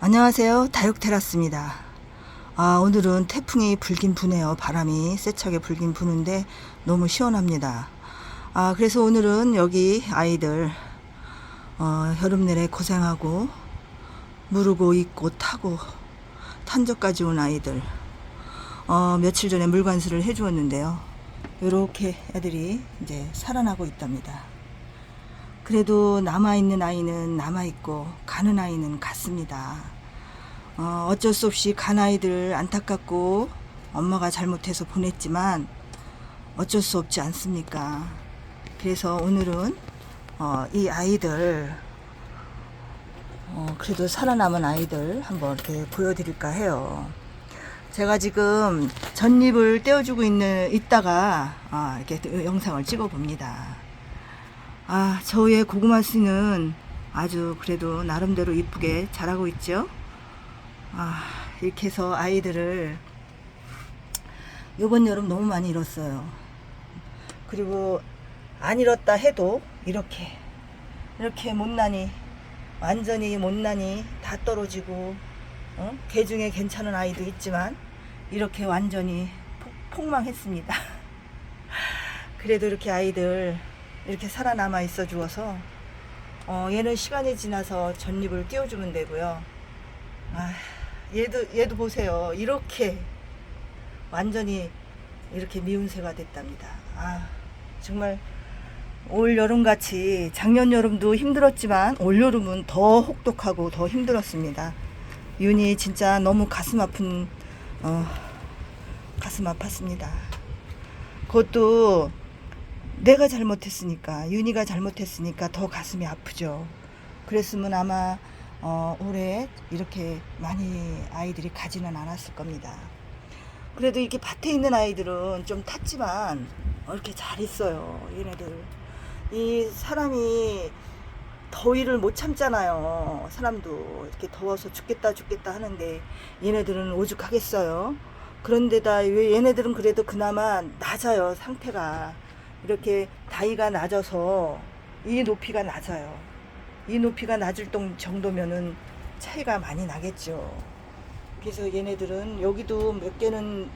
안녕하세요. 다육테라스입니다. 아, 오늘은 태풍이 불긴 부네요. 바람이 세차게 불긴 부는데 너무 시원합니다. 아, 그래서 오늘은 여기 아이들, 어, 여름 내내 고생하고, 무르고 입고 타고, 탄저까지 온 아이들, 어, 며칠 전에 물관수를 해주었는데요. 요렇게 애들이 이제 살아나고 있답니다. 그래도 남아있는 아이는 남아있고 가는 아이는 갔습니다. 어, 어쩔 수 없이 간 아이들 안타깝고 엄마가 잘못해서 보냈지만 어쩔 수 없지 않습니까? 그래서 오늘은 어, 이 아이들 어, 그래도 살아남은 아이들 한번 이렇게 보여드릴까 해요. 제가 지금 전잎을 떼어주고 있는 있다가 아, 이렇게 영상을 찍어 봅니다. 아, 저의 고구마 씨는 아주 그래도 나름대로 이쁘게 자라고 있죠. 아, 이렇게 해서 아이들을 요번 여름 너무 많이 잃었어요. 그리고 안 잃었다 해도 이렇게 이렇게 못난이 완전히 못난이 다 떨어지고 어? 개 중에 괜찮은 아이도 있지만 이렇게 완전히 폭, 폭망했습니다. 그래도 이렇게 아이들 이렇게 살아남아 있어 주어서 어, 얘는 시간이 지나서 전립을 띄워주면 되고요. 아, 얘도 얘도 보세요. 이렇게 완전히 이렇게 미운새가 됐답니다. 아, 정말 올 여름 같이 작년 여름도 힘들었지만 올 여름은 더 혹독하고 더 힘들었습니다. 윤이 진짜 너무 가슴 아픈 어, 가슴 아팠습니다. 그것도 내가 잘못했으니까 윤희가 잘못했으니까 더 가슴이 아프죠. 그랬으면 아마 어, 올해 이렇게 많이 아이들이 가지는 않았을 겁니다. 그래도 이렇게 밭에 있는 아이들은 좀 탔지만 어, 이렇게 잘 있어요. 얘네들 이 사람이 더위를 못 참잖아요. 사람도 이렇게 더워서 죽겠다 죽겠다 하는데 얘네들은 오죽하겠어요. 그런데다 왜 얘네들은 그래도 그나마 낮아요 상태가 이렇게 다이가 낮아서 이 높이가 낮아요. 이 높이가 낮을 동- 정도면은 차이가 많이 나겠죠. 그래서 얘네들은 여기도 몇 개는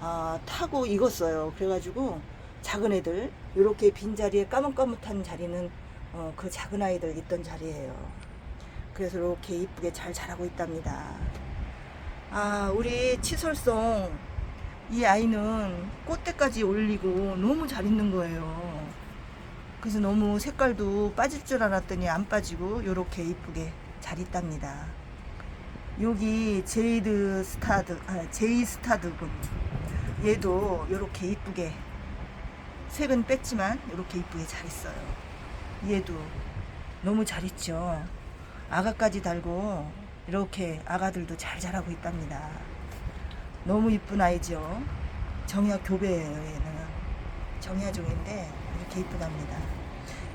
아, 타고 익었어요. 그래가지고 작은 애들 이렇게 빈 자리에 까뭇까뭇한 자리는 어, 그 작은 아이들 있던 자리예요. 그래서 이렇게 이쁘게 잘 자라고 있답니다. 아, 우리 치설송 이 아이는 꽃대까지 올리고 너무 잘 있는 거예요. 그래서 너무 색깔도 빠질 줄 알았더니 안 빠지고 이렇게 이쁘게 잘 있답니다. 여기 제이드 스타드, 아, 제이 스타드군. 얘도 이렇게 이쁘게 색은 뺐지만 이렇게 이쁘게 잘 있어요. 얘도 너무 잘 있죠. 아가까지 달고 이렇게 아가들도 잘 자라고 있답니다. 너무 이쁜 아이죠. 정야 교배예요, 얘는. 정야종인데 이렇게 이쁘답니다.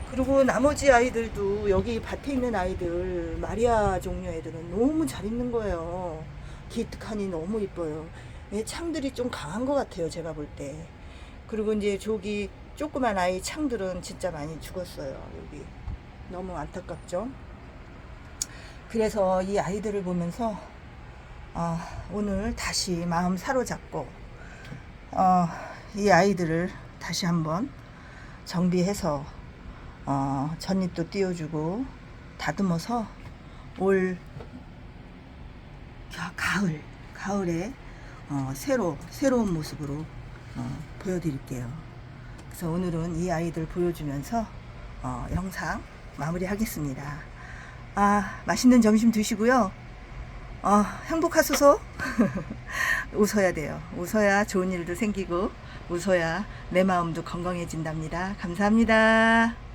그리고 나머지 아이들도 여기 밭에 있는 아이들 마리아 종류 애들은 너무 잘 있는 거예요. 기특하니 너무 이뻐요. 얘 창들이 좀 강한 것 같아요, 제가 볼 때. 그리고 이제 저기 조그만 아이 창들은 진짜 많이 죽었어요, 여기. 너무 안타깝죠? 그래서 이 아이들을 보면서 어, 오늘 다시 마음 사로잡고 어, 이 아이들을 다시 한번 정비해서 어, 전잎도 띄워주고 다듬어서 올 가- 가을 가을에 어, 새로 새로운 모습으로 어, 보여드릴게요. 그래서 오늘은 이 아이들 보여주면서 어, 영상 마무리하겠습니다. 아 맛있는 점심 드시고요. 어, 행복하소서. 웃어야 돼요. 웃어야 좋은 일도 생기고, 웃어야 내 마음도 건강해진답니다. 감사합니다.